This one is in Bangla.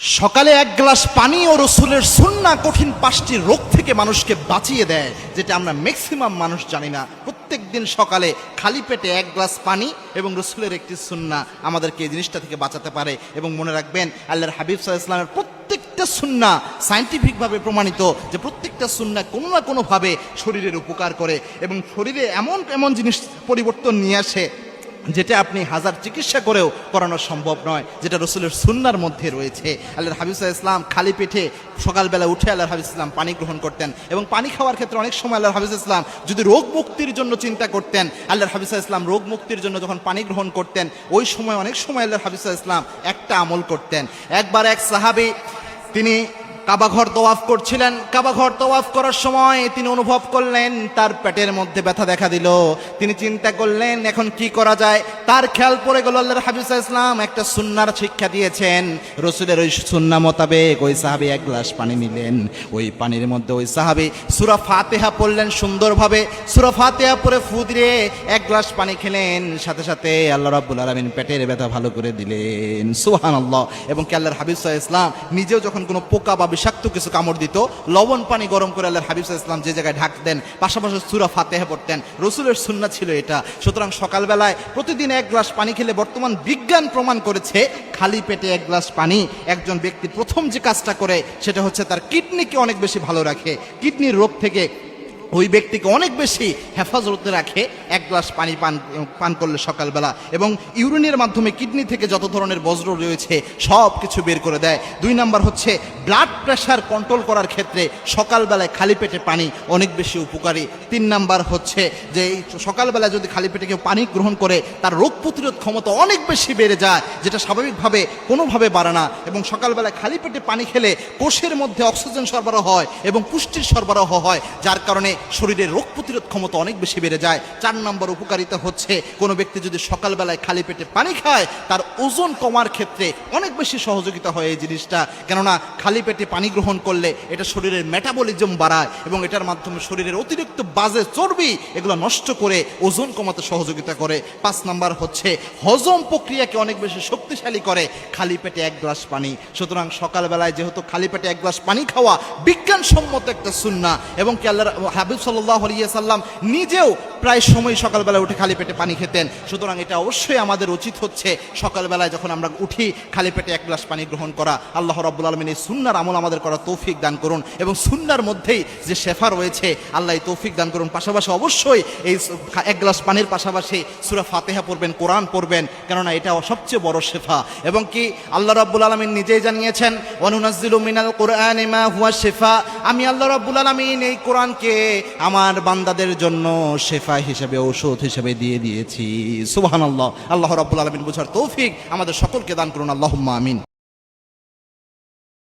সকালে এক গ্লাস পানি ও রসুলের সুন্না কঠিন পাঁচটি রোগ থেকে মানুষকে বাঁচিয়ে দেয়, যেটা আমরা ম্যাক্সিমাম মানুষ জানি না। প্রত্যেক দিন সকালে খালি পেটে এক গ্লাস পানি এবং রসুলের একটি সুন্না আমাদেরকে এই জিনিসটা থেকে বাঁচাতে পারে। এবং মনে রাখবেন, আল্লাহর হাবিব সাল্লাহ ইসলামের প্রত্যেকটা সুন্না সায়েন্টিফিকভাবে প্রমাণিত, যে প্রত্যেকটা সুন্না কোনো না কোনোভাবে শরীরের উপকার করে। এবং শরীরে এমন এমন জিনিস পরিবর্তন নিয়ে আসে যেটা আপনি হাজার চিকিৎসা করেও করানো সম্ভব নয়, যেটা রসুলের সুন্নার মধ্যে রয়েছে। আল্লাহর হাবিবুল্লাহ ইসলাম খালি পেটে সকালবেলা উঠে আল্লাহর হাবিব ইসলাম পানি গ্রহণ করতেন এবং পানি খাওয়ার ক্ষেত্রে অনেক সময় আল্লাহর হাবিব ইসলাম যদি রোগ মুক্তির জন্য চিন্তা করতেন, আল্লাহর হাবিব ইসলাম রোগ মুক্তির জন্য যখন পানি গ্রহণ করতেন, ওই সময় অনেক সময় আল্লাহর হাবিব ইসলাম একটা আমল করতেন। একবার এক সাহাবি, তিনি কাবাঘর তোয়াফ করছিলেন। কাবাঘর তোয়াফ করার সময় তিনি অনুভব করলেন, তার পেটের মধ্যে ব্যথা দেখা দিল। তিনি চিন্তা করলেন, এখন কি করা যায়? তার খেয়াল পড়ে গেল আল্লাহর হাবিজা ইসলাম একটা সুন্নার শিক্ষা দিয়েছেন। রসুলের ওই সুন্না মোতাবেক ওই সাহাবি এক গ্লাস পানি নিলেন। ওই পানির মধ্যে ওই সাহাবি সুরা ফাতেহা পড়লেন সুন্দরভাবে। সুরা ফাতেহা পরে ফু দিয়ে এক গ্লাস পানি খেলেন। সাথে সাথে আল্লাহ রাব্বুল আলমিন পেটের ব্যথা ভালো করে দিলেন। সুহান আল্লাহ এবং কি আল্লাহর হাবিব ইসলাম নিজেও যখন কোনো পোকা বা বিষাক্ত কিছু কামড় দিত। লবণ পানি গরম করে আল্লাহর হাবিব ইসলাম যে জায়গায় ঢাক দেন, পাশাপাশি সুরা ফাতেহা পড়তেন। রসুলের সুন্না ছিল এটা। সুতরাং সকালবেলায় প্রতিদিন এক গ্লাস পানি খেলে বর্তমান বিজ্ঞান প্রমাণ করেছে, খালি পেটে এক গ্লাস পানি একজন ব্যক্তি প্রথম যে কাজটা করে, সেটা হচ্ছে তার কিডনিকে অনেক বেশি ভালো রাখে। কিডনির রোগ থেকে ওই ব্যক্তিকে অনেক বেশি হেফাজতে রাখে, এক গ্লাস পানি পান পান করলে সকালবেলা এবং ইউরিনের মাধ্যমে কিডনি থেকে যত ধরনের বজ্র রয়েছে, সব কিছু বের করে দেয়। দুই নাম্বার হচ্ছে ব্লাড প্রেশার কন্ট্রোল করার ক্ষেত্রে সকালবেলায় খালি পেটে পানি অনেক বেশি উপকারী। তিন নাম্বার হচ্ছে যে সকালবেলায় যদি খালি পেটে কেউ পানি গ্রহণ করে, তার রোগ প্রতিরোধ ক্ষমতা অনেক বেশি বেড়ে যায়, যেটা স্বাভাবিকভাবে কোনোভাবে বাড়ে না এবং সকালবেলায় খালি পেটে পানি খেলে কোষের মধ্যে অক্সিজেন সরবরাহ হয় এবং পুষ্টির সরবরাহ হয়, যার কারণে শরীরের রোগ প্রতিরোধ ক্ষমতা অনেক বেশি বেড়ে যায়। চার নম্বর উপকারিতা হচ্ছে, কোনো ব্যক্তি যদি সকালবেলায় খালি পেটে পানি খায়, তার ওজন কমার ক্ষেত্রে অনেক বেশি সহযোগিতা হয় এই জিনিসটা। কেননা, খালি পেটে পানি গ্রহণ করলে এটা শরীরের মেটাবলিজম বাড়ায় এবং এটার মাধ্যমে শরীরের অতিরিক্ত বাজে চর্বি এগুলো নষ্ট করে ওজন কমাতে সহযোগিতা করে। পাঁচ নাম্বার হচ্ছে, হজম প্রক্রিয়াকে অনেক বেশি শক্তিশালী করে, খালি পেটে এক গ্লাস পানি। সুতরাং সকালবেলায় যেহেতু খালি পেটে এক গ্লাস পানি খাওয়া বিজ্ঞানসম্মত একটা সুন্না এবং কি আল্লাহ হাবিব সাল্লাহ আলিয়া সাল্লাম নিজেও প্রায় সময় সকালবেলা উঠে খালি পেটে পানি খেতেন। সুতরাং এটা অবশ্যই আমাদের উচিত হচ্ছে সকালবেলায় যখন আমরা উঠি, খালি পেটে এক গ্লাস পানি গ্রহণ করা। আল্লাহ রাব্বুল আলমিন এই সুন্নার আমল আমাদের করা তৌফিক দান করুন এবং সুন্নার মধ্যেই যে শেফা রয়েছে, আল্লাহ এই তৌফিক দান করুন। পাশাপাশি অবশ্যই এই এক গ্লাস পানির পাশাপাশি সুরা ফাতেহা পড়বেন, কোরআন পড়বেন, কেননা এটা সবচেয়ে বড় শেফা। এবং কি আল্লাহ রাব্বুল আলমিন নিজেই জানিয়েছেন অনুনাজিল মিনাল কোরআন মা হুয়া শেফা। আমি আল্লাহ রাব্বুল আলমিন এই কোরআনকে আমার বান্দাদের জন্য শেফা হিসেবে, ঔষধ হিসেবে দিয়ে দিয়েছি। সুবহানাল্লাহ। আল্লাহ রাব্বুল আলমিন বুঝার তৌফিক আমাদের সকলকে দান করুন। আল্লাহ আমিন।